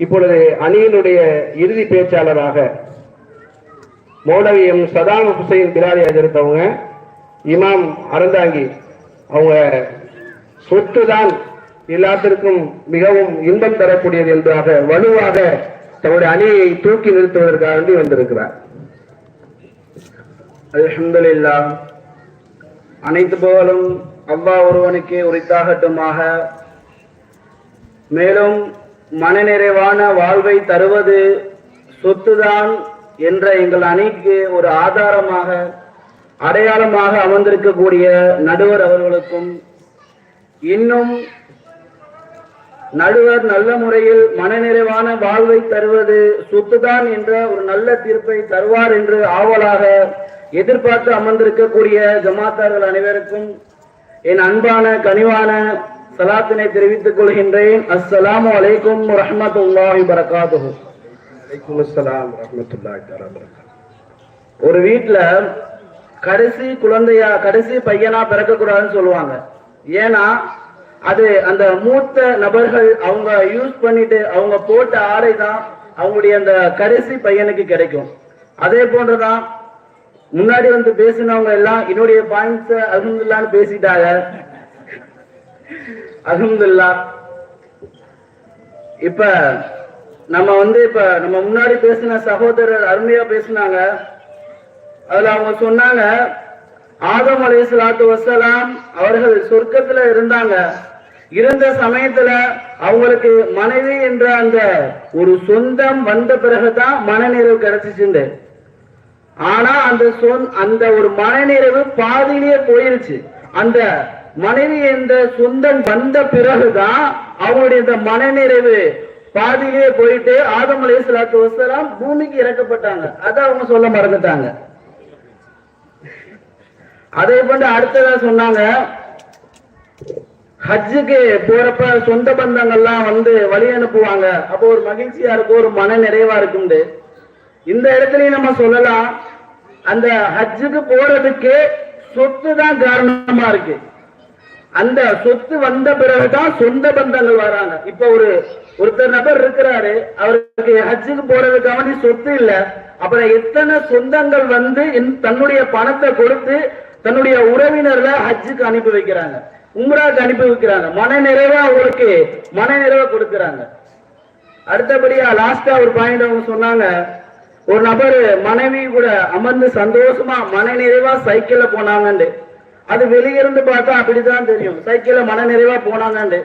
இப்பொழுது அணியினுடைய இறுதி பேச்சாளராக மௌலவி எம் சதாம் ஹுசைன் பிலாரி அஜர்த்தவங்க இமாம் அறந்தாங்கி. அவங்க சொத்து தான் எல்லாத்திற்கும் மிகவும் இன்பம் தரக்கூடியது என்பதாக வலுவாக தன்னுடைய அணியை தூக்கி நிறுத்துவதற்காக வேண்டி வந்திருக்கிறார். அல்ஹம்துலில்லாஹ். அனைத்து புகழும் அவ்வா ஒருவனுக்கே உரித்தாகட்டுமாக. மேலும் மனநிறைவான வாழ்வை தருவது சொத்துதான் என்ற எங்கள் அணிக்கு ஒரு ஆதாரமாக அடையாளமாக அமர்ந்திருக்கக்கூடிய நடுவர் அவர்களுக்கும் இன்னும் நடுவர் நல்ல முறையில் மனநிறைவான வாழ்வை தருவது சொத்துதான் என்ற ஒரு நல்ல தீர்ப்பை தருவார் என்று ஆவலாக எதிர்பார்த்து அமர்ந்திருக்கக்கூடிய ஜமாத்தார்கள் அனைவருக்கும் என் அன்பான கனிவான சலாத்தினை தெரிவித்துக் கொள்கின்றேன். அஸ்ஸலாமு வரகாத்துஹு அஸ்ஸலாம் ரஹ்மத்துல்லாஹி தஆலா பரகாத்துஹு. ஒரு வீட்ல கடைசி குழந்தையா கடைசி பையனா பிறக்கக்கூடாதுன்னு சொல்லுவாங்க. ஏன்னா அது அந்த மூத்த நபர்கள் அவங்க யூஸ் பண்ணிட்டு அவங்க போட்ட ஆடை தான் அவங்களுடைய அந்த கடைசி பையனுக்கு கிடைக்கும். அதே போன்றுதான் முன்னாடி வந்து பேசினவங்க எல்லாம் என்னுடைய பாயிண்ட்ஸ் அல்ஹம்துலில்லாஹ்னு பேசிட்டாங்க. அல்ஹம்துலில்லாஹ். இப்ப நம்ம வந்து இப்ப நம்ம முன்னாடி பேசின சகோதரர் அருமையா பேசினாங்க. அதுல அவங்க சொன்னாங்க ஆதம் அலை சலாத்து வசலாம் அவர்கள் சொர்க்கத்துல இருந்தாங்க. இருந்த சமயத்துல அவங்களுக்கு மனைவி என்ற அந்த ஒரு சொந்தம் வந்த பிறகுதான் மனநிறைவு கிடைச்சிச்சுண்டு. ஆனா அந்த சொந் அந்த ஒரு மனநிறைவு பாதியிலேயே போயிருச்சு. அந்த மனைவி இந்த சொந்தம் வந்த பிறகுதான் அவங்களுடைய இந்த மனநிறைவு பாதியிலே போயிட்டு ஆதம் அலி சலாத்து வசலாம் பூமிக்கு இறக்கப்பட்டாங்க. அதை அவங்க சொல்ல மறந்துட்டாங்க. அதே போன்று அடுத்ததா சொன்னாங்க ஹஜ்ஜுக்கு போறப்ப சொந்த பந்தங்கள்லாம் வந்து வழி அனுப்புவாங்க. அப்போ ஒரு மகிழ்ச்சியா இருக்கும் ஒரு மன நிறைவா இருக்குண்டு இந்த இடத்துலயும் நம்ம சொல்லலாம் அந்த ஹஜ்ஜுக்கு போறதுக்கு சொத்து தான் காரணமா இருக்கு. அந்த சொத்து வந்த பிறகுதான் சொந்த பந்தங்கள் வராங்க. இப்ப ஒரு ஒருத்தர் நபர் இருக்கிறாரு அவருக்கு ஹஜ்ஜுக்கு போறதுக்கு சொத்து இல்ல. அப்புறம் எத்தனை சொந்தங்கள் வந்து தன்னுடைய பணத்தை கொடுத்து தன்னுடைய உறவினர்ல ஹஜ்ஜுக்கு அனுப்பி வைக்கிறாங்க. உம்ராக்கு அனுப்பி வைக்கிறாங்க. மன நிறைவா அவருக்கு மன நிறைவா கொடுக்கறாங்க. அடுத்தபடியா லாஸ்டா ஒரு பாயிண்ட் அவங்க சொன்னாங்க. ஒரு நபர் மனைவி கூட அமர்ந்து சந்தோஷமா மன நிறைவா சைக்கிள்ல போனாங்கன்னு அது வெளியிருந்து பார்த்தா அப்படிதான் தெரியும். சைக்கிள்ல மன நிறைவா போனாங்கன்னு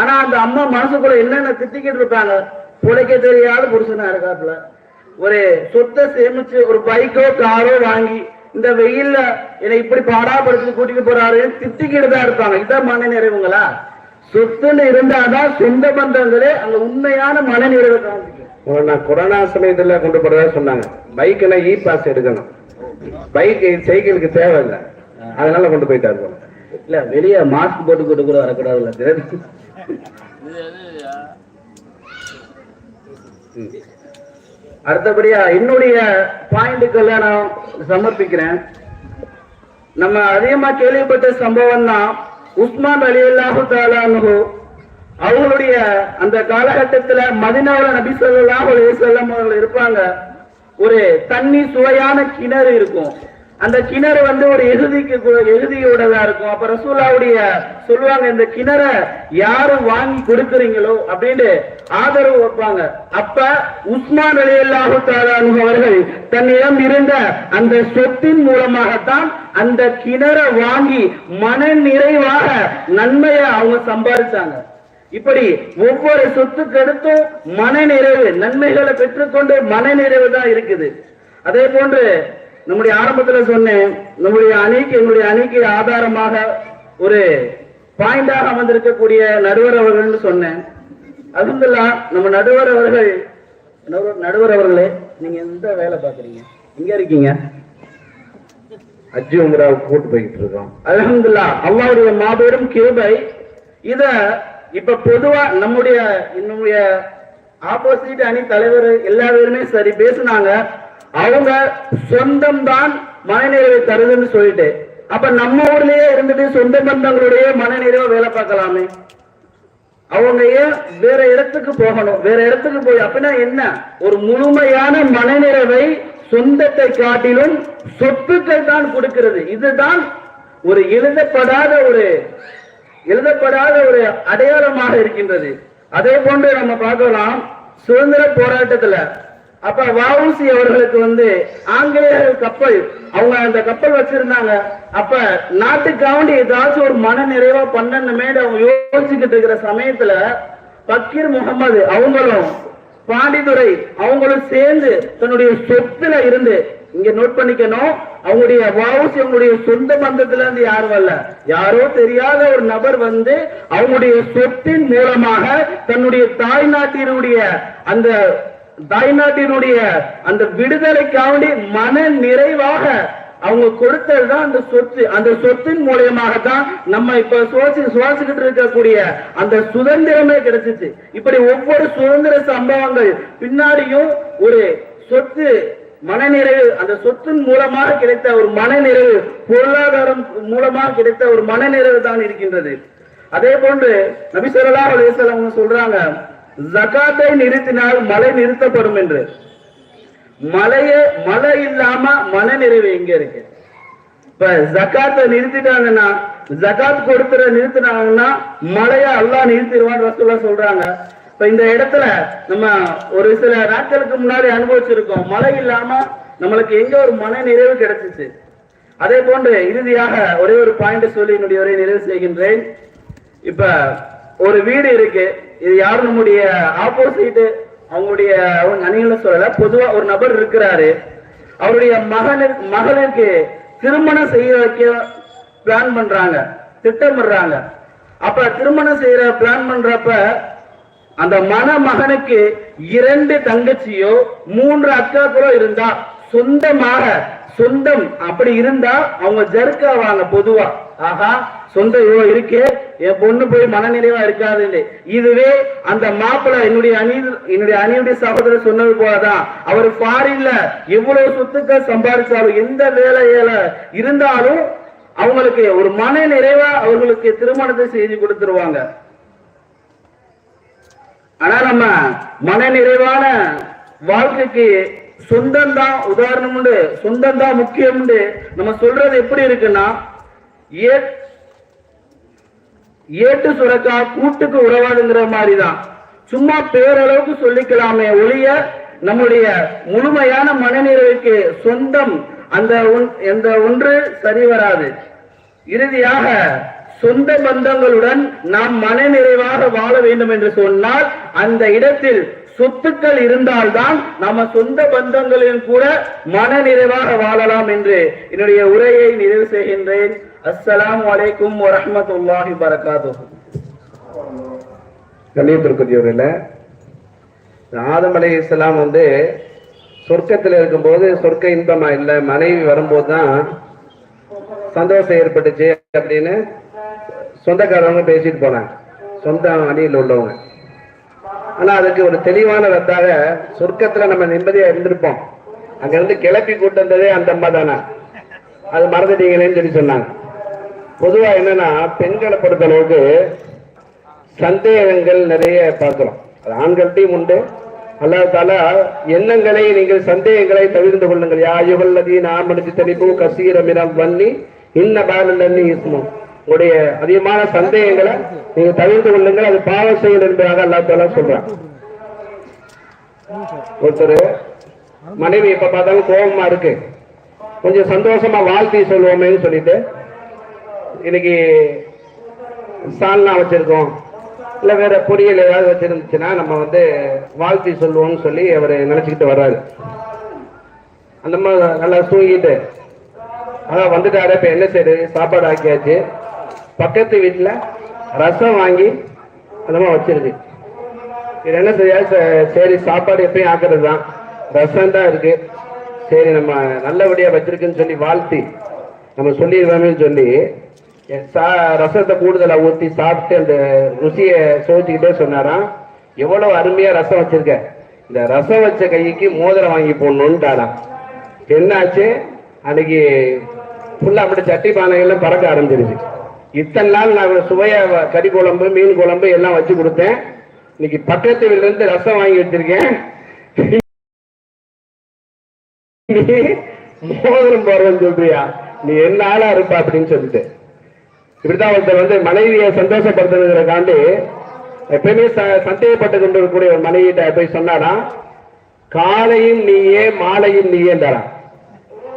ஆனா அந்த அம்மா மனசுக்குள்ள என்னென்ன திட்டிக்கிட்டு இருப்பாங்க? பிழைக்க தெரியாத புருஷனா இருக்காப்புல. ஒரு சொத்தை சேமிச்சு ஒரு பைக்கோ காரோ வாங்கி இந்த வெயில்ல என்னை இப்படி பாடாப்படுத்தி கூட்டிட்டு போறாரு திட்டிக்கிட்டு தான் இருப்பாங்க. இதான் மன நிறைவுங்களா? சொத்துன்னு இருந்தாதான் சொந்த பந்தங்களே அங்க உண்மையான மன நிறைவு காமிக்கும் நான் கொரோனா சமயத்துல கொண்டு போறதா சொன்னாங்க. பைக்னா இ பாஸ் எடுக்கணும். பைக் சைக்கிளுக்கு தேவையில்லை. அதனால கொண்டு போயிட்டாரு. இல்ல வெளியே மாஸ்க் போட்டு கூட்டு கூட வரக்கூடாதுல்ல ம். அடுத்தபடியா என்னுடைய பாயிண்ட்டுக்கெல்லாம் நான் சமர்ப்பிக்கிறேன் நம்ம அதிகமா கேள்விப்பட்ட சம்பவம் தான் உஸ்மான் அலி அல்லாஹு தாலானு அவங்களுடைய அந்த காலகட்டத்துல மதினாவுல நபி அலைஹி வஸல்லம் அவர்கள் இருப்பாங்க ஒரு தண்ணி சுவையான கிணறு இருக்கும் அந்த கிணறு வந்து ஒரு எகுதிக்கு எகுதியோடதா இருக்கும். அப்ப ரசூலாவுடைய சொல்லுவாங்க இந்த கிணறை யாரு வாங்கி கொடுக்குறீங்களோ அப்படின்னு ஆதரவு வைப்பாங்க. அப்ப உஸ்மான் அலி அல்லாஹு அவர்கள் தன்னிடம் இருந்த அந்த சொத்தின் மூலமாகத்தான் அந்த கிணறை வாங்கி மன நிறைவாக நன்மையை அவங்க சம்பாதிச்சாங்க இப்படி ஒவ்வொரு சொத்துக்கடுத்தும் மன நிறைவு நன்மைகளை பெற்றுக்கொண்டு மன நிறைவு தான் இருக்குது. அதே போன்று நம்முடைய ஆரம்பத்துல சொன்னேன் நம்முடைய அணிக்கு என்னுடைய அணிக்கு ஆதாரமாக ஒரு பாயிண்டாக அமர்ந்திருக்கக்கூடிய நடுவர் அவர்கள்னு சொன்னேன். அல்ஹம்துலில்லாஹ் நம்ம நடுவர் அவர்கள் நடுவர்- அவர்களே நீங்க எந்த வேலை பாக்குறீங்க எங்க இருக்கீங்க? ஹஜ்ஜி உம்ராவுக்கு கூட்டு போய்கிட்டு இருக்கோம். அல்ஹம்துலில்லாஹ் அல்லாஹ்வுடைய மாபெரும் கிருபை. இத இப்ப பொதுவா நம்முடைய நம்முடைய ஆப்போசிட் அணி தலைவர் எல்லா பேருமே சரி பேசுனாங்க. அவங்க சொந்தம் தான் மனநிறைவை தருதுன்னு சொல்லிட்டு அப்ப நம்ம ஊர்லயே இருந்துட்டு சொந்த பந்தங்களுடைய மனநிறைவை வேலை பார்க்கலாமே. அவங்க ஏன் வேற இடத்துக்கு போகணும் வேற இடத்துக்கு போய் அப்படின்னா என்ன? ஒரு முழுமையான மனநிறைவை சொந்தத்தை காட்டிலும் சொத்துக்கள் தான் கொடுக்கிறது. இதுதான் ஒரு எழுதப்படாத ஒரு எழுதப்படாத ஒரு அடையாளமாக இருக்கின்றது. அதே போன்று நம்ம பார்க்கலாம் சுதந்திர போராட்டத்துல அப்ப வாவுசி அவர்களுக்கு வந்து ஆங்கிலேயர்கள் கப்பல் அவங்க அந்த கப்பல் வச்சிருந்தாங்க. அப்ப நாட்டுக்காண்டி ஏதாச்சும் ஒரு மன நிறைவா பண்ணணுமே அவங்க யோசிச்சுக்கிட்டு இருக்கிற சமயத்துல பக்கீர் முகமது அவங்களும் பாண்டிதுரை அவங்களும் சேர்ந்து தன்னுடைய சொத்துல இருந்து இங்க நோட் பண்ணிக்கணும் அவங்களுடைய வாவுசி அவங்களுடைய சொந்த பந்தத்துல இருந்து யாரும் வரல? யாரோ தெரியாத ஒரு நபர் வந்து அவங்களுடைய சொத்தின் மூலமாக தன்னுடைய தாய் நாட்டினுடைய அந்த தாய்நாட்டினுடைய அந்த விடுதலைக்காண்டி மன நிறைவாக அவங்க கொடுத்ததுதான் அந்த சொத்து. அந்த சொத்தின் மூலியமாக தான் நம்ம இப்ப சுவாசி சுவாசிக்கிட்டு இருக்கக்கூடிய அந்த சுதந்திரமே கிடைச்சிச்சு. இப்படி ஒவ்வொரு சுதந்திர சம்பவங்கள் பின்னாடியும் ஒரு சொத்து மனநிறைவு அந்த சொத்தின் மூலமாக கிடைத்த ஒரு மனநிறைவு பொருளாதாரம் மூலமாக கிடைத்த ஒரு மனநிறைவு தான் இருக்கின்றது. அதே போன்று நபி ஸல்லல்லாஹு அவங்க சொல்றாங்க ஜகாத்தை நிறுத்தினால் மழை நிறுத்தப்படும் என்று. மழையே மழை இல்லாம மனநிறைவு எங்க இருக்கு. இப்ப ஜகாத்தை நிறுத்திட்டாங்கன்னா ஜகாத் கொடுத்துற நிறுத்தினாங்கன்னா மழைய அல்லாஹ் நிறுத்திடுவான்னு ரசூலா சொல்றாங்க. இப்ப இந்த இடத்துல நம்ம ஒரு சில நாட்களுக்கு முன்னாடி அனுபவிச்சிருக்கோம். மழை இல்லாம நம்மளுக்கு எங்க ஒரு மன நிறைவு கிடைச்சிச்சு. அதே போன்று இறுதியாக ஒரே ஒரு பாயிண்ட் சொல்லி என்னுடைய உரையை நிறைவு செய்கின்றேன். இப்ப ஒரு வீடு இருக்கு. இது யாரும் நம்முடைய ஆப்போசிட் அவங்களுடைய அவங்க அணிகளை சொல்லல பொதுவா ஒரு நபர் இருக்கிறாரு. அவருடைய மகனுக்கு மகளுக்கு திருமணம் செய்ய வைக்க பிளான் பண்றாங்க திட்டமிடுறாங்க. அப்ப திருமணம் செய்யற பிளான் பண்றப்ப அந்த மணமகனுக்கு இரண்டு தங்கச்சியோ மூன்று அக்காக்களோ இருந்தா சொந்தமாக சொந்தம் அப்படி இருந்தா அவங்க ஜர்க்காவாங்க பொதுவா. ஆஹா சொந்தம் இவ்வளவு இருக்கு என் பொண்ணு போய் மனநிறைவா இருக்காதுன்னு. இதுவே அந்த மாப்பிள்ளை என்னுடைய அணி என்னுடைய அணியுடைய சகோதரர் சொன்னது போலதான். அவர் ஃபாரின்ல எவ்வளவு சொத்துக்கள் சம்பாதிச்சாலும் எந்த வேலையில இருந்தாலும் அவங்களுக்கு ஒரு மன நிறைவா அவர்களுக்கு திருமணத்தை செய்து கொடுத்துருவாங்க. ஆனா நம்ம மன நிறைவான வாழ்க்கைக்கு சொந்தம் தான் உதாரணம் உண்டு சொந்தம் தான் முக்கியம் உண்டு நம்ம சொல்றது எப்படி இருக்குன்னா ஏட்டு சுரக்கா கூட்டுக்கு உறவாதுங்கிற மாதிரி தான் சும்மா பேரளவுக்கு சொல்லிக்கலாமே ஒளிய நம்முடைய முழுமையான மனநிறைவுக்கு சொந்தம் அந்த ஒன்- அந்த ஒன்று சரி வராது. இறுதியாக சொந்த பந்தங்களுடன் நாம் மனநிறைவாக வாழ வேண்டும் என்று சொன்னால் அந்த இடத்தில் சொத்துக்கள் இருந்தால்தான் நம்ம சொந்த பந்தங்களில் கூட மன நிறைவாக வாழலாம் என்று என்னுடைய உரையை நிறைவு செய்கின்றேன். அஸ்ஸலாம் வலைக்கும் வரமத்துல்லாஹி பரகாது கண்ணியத்திற்குரியவர்கள ஆதம் அலை இஸ்லாம் வந்து சொர்க்கத்தில் இருக்கும்போது சொர்க்க இன்பமா இல்லை மனைவி வரும்போது தான் சந்தோஷம் ஏற்பட்டுச்சு அப்படின்னு சொந்தக்காரவங்க பேசிட்டு போனாங்க. சொந்த அணியில் உள்ளவங்க. ஆனா அதுக்கு ஒரு தெளிவான ரத்தாக சொர்க்கத்துல நம்ம நிம்மதியா இருந்திருப்போம். அங்க இருந்து கிளப்பி கூட்டு வந்ததே அந்த அம்மா தானே? அது மறந்துட்டீங்களேன்னு சொல்லி சொன்னாங்க. பொதுவா என்னன்னா பெண்களை பொறுத்த அளவுக்கு சந்தேகங்கள் நிறைய பார்க்கிறோம். அது ஆண்கள்ட்டையும் உண்டு. அல்லாதால எண்ணங்களை நீங்கள் சந்தேகங்களை தவிர்த்து கொள்ளுங்கள். யாயுகல்லதி நாமனுக்கு தெளிப்பு கசீரமினம் வன்னி இன்ன பாலன்னு இஸ்மம் உடைய அதிகமான சந்தேகங்களை நீங்க தவிர்த்து கொள்ளுங்கள். அது பாவ செயல் என்பதாக அல்லாத்தால சொல்றான். ஒருத்தர் மனைவி எப்ப பார்த்தாலும் கோபமா இருக்கு. கொஞ்சம் சந்தோஷமா வாழ்த்தி சொல்லுவோமேன்னு சொல்லிட்டு இன்னைக்கு சால்னா வச்சிருக்கோம். இல்ல வேற பொரியல் ஏதாவது வச்சிருந்துச்சுன்னா நம்ம வந்து வாழ்த்தி சொல்லுவோம்னு சொல்லி அவர் நினைச்சுக்கிட்டு வர்றாரு. அந்த மாதிரி நல்லா தூங்கிட்டு அதான் வந்துட்டாரு இப்ப என்ன செய்யுது சாப்பாடு ஆக்கியாச்சு. பக்கத்து வீட்டில் ரசம் வாங்கி அந்த வச்சிருது இது என்ன செய்ய? ச- சரி சாப்பாடு எப்பயும் ஆக்குறது தான் ரசம் தான் இருக்கு. சரி நம்ம நல்லபடியாக வச்சிருக்குன்னு சொல்லி வாழ்த்தி நம்ம சொல்லிடுவோமேன்னு சொல்லி சா- ரசத்தை கூடுதலாக ஊற்றி சாப்பிட்டு அந்த ருசியை சோதிச்சுக்கிட்டே சொன்னாராம். எவ்வளோ அருமையாக ரசம் வச்சிருக்க. இந்த ரசம் வச்ச கைக்கு மோதிரம் வாங்கி போடணுன்ட்டாராம் என்னாச்சு? அன்னைக்கு ஃபுல்லாக அப்படி சட்டி பானைகள்லாம் பறக்க ஆரம்பிச்சிருச்சு. இத்தனை நாள் நான் இவ்வளவு சுவையா கறி குழம்பு மீன் குழம்பு எல்லாம் வச்சு கொடுத்தேன். இன்னைக்கு பக்கத்து வீட்டுல இருந்து ரசம் வாங்கி வச்சிருக்கேன். நீ மோதிரம் போடுறேன்னு சொல்றியா? நீ என்ன ஆளா இருப்ப அப்படின்னு சொல்லிட்டு. இப்படிதான் ஒருத்தர் வந்து மனைவியை சந்தோஷப்படுத்துறதுக்காண்டி எப்பயுமே ச- சந்தேகப்பட்டு கொண்டு இருக்கக்கூடிய ஒரு மனைவிட்ட போய் சொன்னானா காலையும் நீயே மாலையும் நீயே தரான்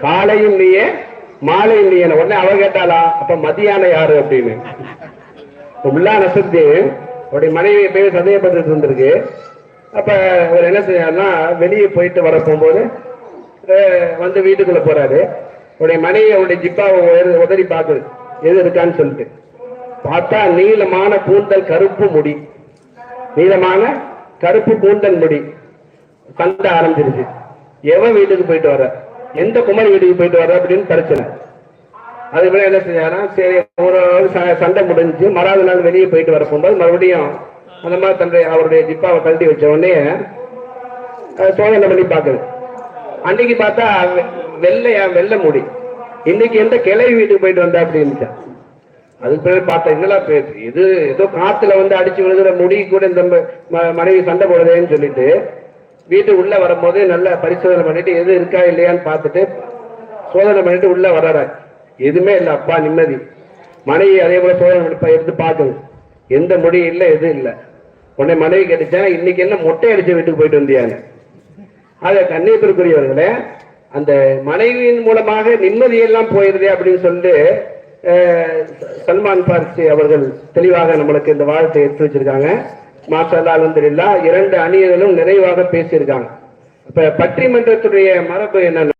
காலையும் நீயே மாலை நீயே உடனே அவ கேட்டாளா அப்ப மதியானம் யாரு அப்படின்னு? உள்ளா நசத்து அவருடைய மனைவி போய் சந்தேகப்பட்டு இருந்திருக்கு. அப்ப அவர் என்ன செய்யாருன்னா வெளியே போயிட்டு வர போகும்போது வந்து வீட்டுக்குள்ள போறாரு. அவருடைய மனைவி அவருடைய ஜிப்பாவை உதறி பார்க்குது. எது இருக்கான்னு சொல்லிட்டு. பார்த்தா நீளமான கூந்தல் கருப்பு முடி. நீளமான கருப்பு கூந்தல் முடி. சண்டை ஆரம்பிச்சிருச்சு. எவன் வீட்டுக்கு போயிட்டு வர எந்த குமரி வீட்டுக்கு போயிட்டு வர அப்படின்னு பிரச்சனை. அதுக்கு என்ன செஞ்சாரா சரி ஒரு ச- சண்டை முடிஞ்சு மறாவது நாள் வெளியே போயிட்டு வர போகும்போது மறுபடியும் அந்த மாதிரி தன்னுடைய அவருடைய ஜிப்பாவை கழட்டி வச்ச உடனே சோதனை பண்ணி பார்க்குது? அன்னைக்கு பார்த்தா வெள்ளையா வெள்ளை முடி. இன்னைக்கு எந்த கிளை வீட்டுக்கு போயிட்டு வந்தா அப்படின்னு அதுக்கு பிறகு பார்த்தா இதெல்லாம் பேசு இது ஏதோ காத்துல வந்து அடிச்சு விழுகிற முடி கூட இந்த மனைவி சண்டை போடுதேன்னு சொல்லிட்டு வீட்டு உள்ள வரும்போது நல்ல பரிசோதனை பண்ணிட்டு எது இருக்கா இல்லையான்னு பார்த்துட்டு சோதனை பண்ணிட்டு உள்ள வர்றாரு. எதுவுமே இல்லை அப்பா நிம்மதி. மனைவி அதே போல சோதனை பண்ணி எடுத்து பார்க்குது எந்த மொழி இல்லை எதுவும் இல்லை. உடனே மனைவி கிடைச்சா இன்னைக்கு என்ன மொட்டை அடிச்ச வீட்டுக்கு போயிட்டு வந்தியாங்க ஆக கண்ணியத்திற்குரியவர்களே அந்த மனைவியின் மூலமாக நிம்மதியெல்லாம் போயிருதே அப்படின்னு சொல்லிட்டு சல்மான் பார்சி அவர்கள் தெளிவாக நம்மளுக்கு இந்த வாழ்த்தை எடுத்து வச்சிருக்காங்க. மாஷல்லா அலமதுல்லா இரண்டு அணியர்களும் நிறைவாக பேசியிருக்காங்க. இப்ப பட்டிமன்றத்துடைய மரபு என்னன்னா